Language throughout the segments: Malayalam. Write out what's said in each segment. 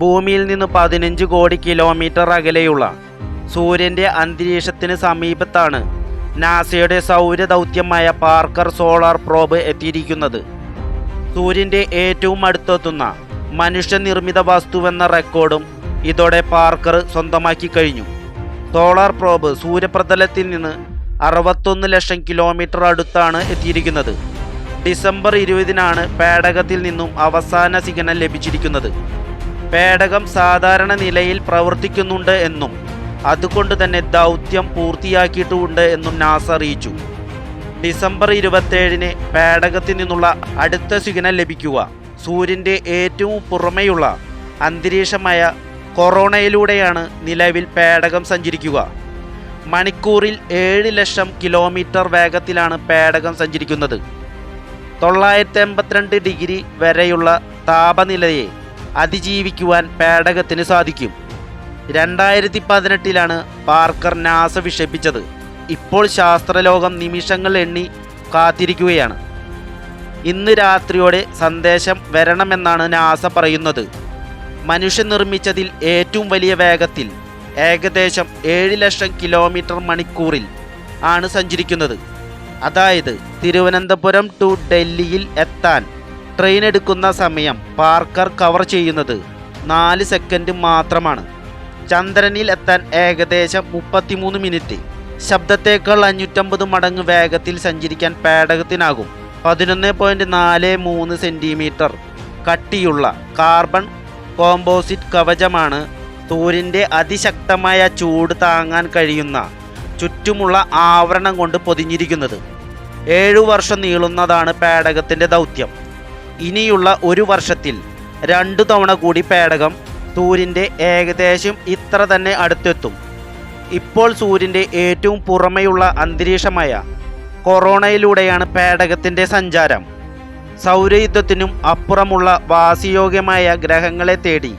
ഭൂമിയിൽ നിന്ന് പതിനഞ്ച് കോടി കിലോമീറ്റർ അകലെയുള്ള സൂര്യന്റെ അന്തരീക്ഷത്തിന് സമീപത്താണ് നാസയുടെ സൗരദൗത്യമായ പാർക്കർ സോളാർ പ്രോബ് എത്തിയിരിക്കുന്നത്. സൂര്യന്റെ ഏറ്റവും അടുത്തെത്തുന്ന മനുഷ്യനിർമ്മിത വസ്തുവെന്ന റെക്കോർഡും ഇതോടെ പാർക്കർ സ്വന്തമാക്കി കഴിഞ്ഞു. സോളാർ പ്രോബ് സൂര്യപ്രതലത്തിൽ നിന്ന് അറുപത്തൊന്ന് ലക്ഷം കിലോമീറ്റർ അടുത്താണ് എത്തിയിരിക്കുന്നത്. ഡിസംബർ ഇരുപതിനാണ് പേടകത്തിൽ നിന്നും അവസാന സിഗ്നൽ ലഭിച്ചിരിക്കുന്നത്. പേടകം സാധാരണ നിലയിൽ പ്രവർത്തിക്കുന്നുണ്ട് എന്നും അതുകൊണ്ട് തന്നെ ദൗത്യം പൂർത്തിയാക്കിയിട്ടുമുണ്ട് എന്നും നാസ അറിയിച്ചു. ഡിസംബർ ഇരുപത്തേഴിന് പേടകത്തിൽ നിന്നുള്ള അടുത്ത സിഗ്നൽ ലഭിക്കുക. സൂര്യന്റെ ഏറ്റവും പുറമെയുള്ള അന്തരീക്ഷമായ കൊറോണയിലൂടെയാണ് നിലവിൽ പേടകം സഞ്ചരിക്കുക. മണിക്കൂറിൽ ഏഴ് ലക്ഷം കിലോമീറ്റർ വേഗത്തിലാണ് പേടകം സഞ്ചരിക്കുന്നത്. തൊള്ളായിരത്തി എൺപത്തിരണ്ട് ഡിഗ്രി വരെയുള്ള താപനിലയെ അതിജീവിക്കുവാൻ പേടകത്തിന് സാധിക്കും. രണ്ടായിരത്തി പതിനെട്ടിലാണ് പാർക്കർ നാസ വിക്ഷേപിച്ചത്. ഇപ്പോൾ ശാസ്ത്രലോകം നിമിഷങ്ങൾ എണ്ണി കാത്തിരിക്കുകയാണ്. ഇന്ന് രാത്രിയോടെ സന്ദേശം വരണമെന്നാണ് നാസ പറയുന്നത്. മനുഷ്യ നിർമ്മിച്ചതിൽ ഏറ്റവും വലിയ വേഗത്തിൽ ഏകദേശം ഏഴ് ലക്ഷം കിലോമീറ്റർ മണിക്കൂറിൽ ആണ് സഞ്ചരിക്കുന്നത്. അതായത് തിരുവനന്തപുരം ടു ഡൽഹിയിൽ എത്താൻ ട്രെയിൻ എടുക്കുന്ന സമയം പാർക്കർ കവർ ചെയ്യുന്നത് നാല് സെക്കൻഡ് മാത്രമാണ്. ചന്ദ്രനിൽ എത്താൻ ഏകദേശം മുപ്പത്തിമൂന്ന് മിനിറ്റ് ശബ്ദത്തേക്കാൾ അഞ്ഞൂറ്റമ്പത് മടങ്ങ് വേഗത്തിൽ സഞ്ചരിക്കാൻ പേടകത്തിനാകും. പതിനൊന്ന് പോയിന്റ് നാല് മൂന്ന് സെന്റിമീറ്റർ കട്ടിയുള്ള കാർബൺ കോമ്പോസിറ്റ് കവചമാണ് സൂര്യന്റെ അതിശക്തമായ ചൂട് താങ്ങാൻ കഴിയുന്ന ചുറ്റുമുള്ള ആവരണം കൊണ്ട് പൊതിഞ്ഞിരിക്കുന്നത്. ഏഴു വർഷം നീളുന്നതാണ് പേടകത്തിന്റെ ദൗത്യം. ഇനിയുള്ള ഒരു വർഷത്തിൽ രണ്ടു തവണ കൂടി പേടകം സൂര്യന്റെ ഏകദേശം ഇത്ര തന്നെ അടുത്തെത്തും. ഇപ്പോൾ സൂര്യന്റെ ഏറ്റവും പുറമെയുള്ള അന്തരീക്ഷമായ കൊറോണയിലൂടെയാണ് പേടകത്തിന്റെ സഞ്ചാരം. സൗരയുദ്ധത്തിനും അപ്പുറമുള്ള വാസിയോഗ്യമായ ഗ്രഹങ്ങളെ തേടി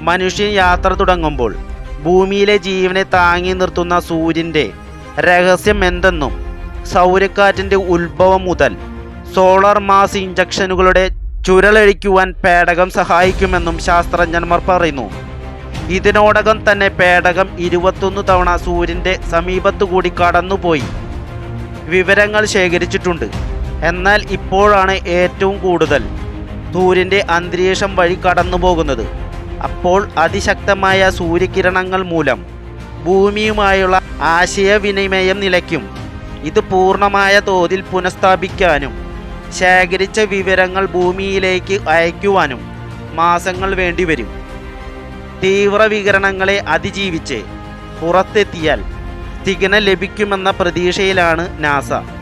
മനുഷ്യൻ യാത്ര തുടങ്ങുമ്പോൾ ഭൂമിയിലെ ജീവനെ താങ്ങി നിർത്തുന്ന സൂര്യന്റെ രഹസ്യം എന്തെന്നും സൗരക്കാറ്റിന്റെ ഉത്ഭവം മുതൽ സോളാർ മാസ് ഇഞ്ചക്ഷനുകളുടെ ചുരലഴിക്കുവാൻ പേടകം സഹായിക്കുമെന്നും ശാസ്ത്രജ്ഞന്മാർ പറയുന്നു. ഇതിനോടകം തന്നെ പേടകം ഇരുപത്തൊന്ന് തവണ സൂര്യന്റെ സമീപത്തുകൂടി കടന്നുപോയി. വിവരങ്ങൾ ശേഖരിച്ചിട്ടുണ്ട്. എന്നാൽ ഇപ്പോഴാണ് ഏറ്റവും കൂടുതൽ സൂര്യന്റെ അന്തരീക്ഷം വഴി കടന്നു പോകുന്നത് അപ്പോൾ അതിശക്തമായ സൂര്യകിരണങ്ങൾ മൂലം ഭൂമിയുമായുള്ള ആശയവിനിമയം നിലയ്ക്കും. ഇത് പൂർണമായ തോതിൽ പുനഃസ്ഥാപിക്കാനും ശേഖരിച്ച വിവരങ്ങൾ ഭൂമിയിലേക്ക് അയക്കുവാനും മാസങ്ങൾ വേണ്ടിവരും. തീവ്ര വികരണങ്ങളെ അതിജീവിച്ച് പുറത്തെത്തിയാൽ സിഗ്നൽ ലഭിക്കുമെന്ന പ്രതീക്ഷയിലാണ് നാസ.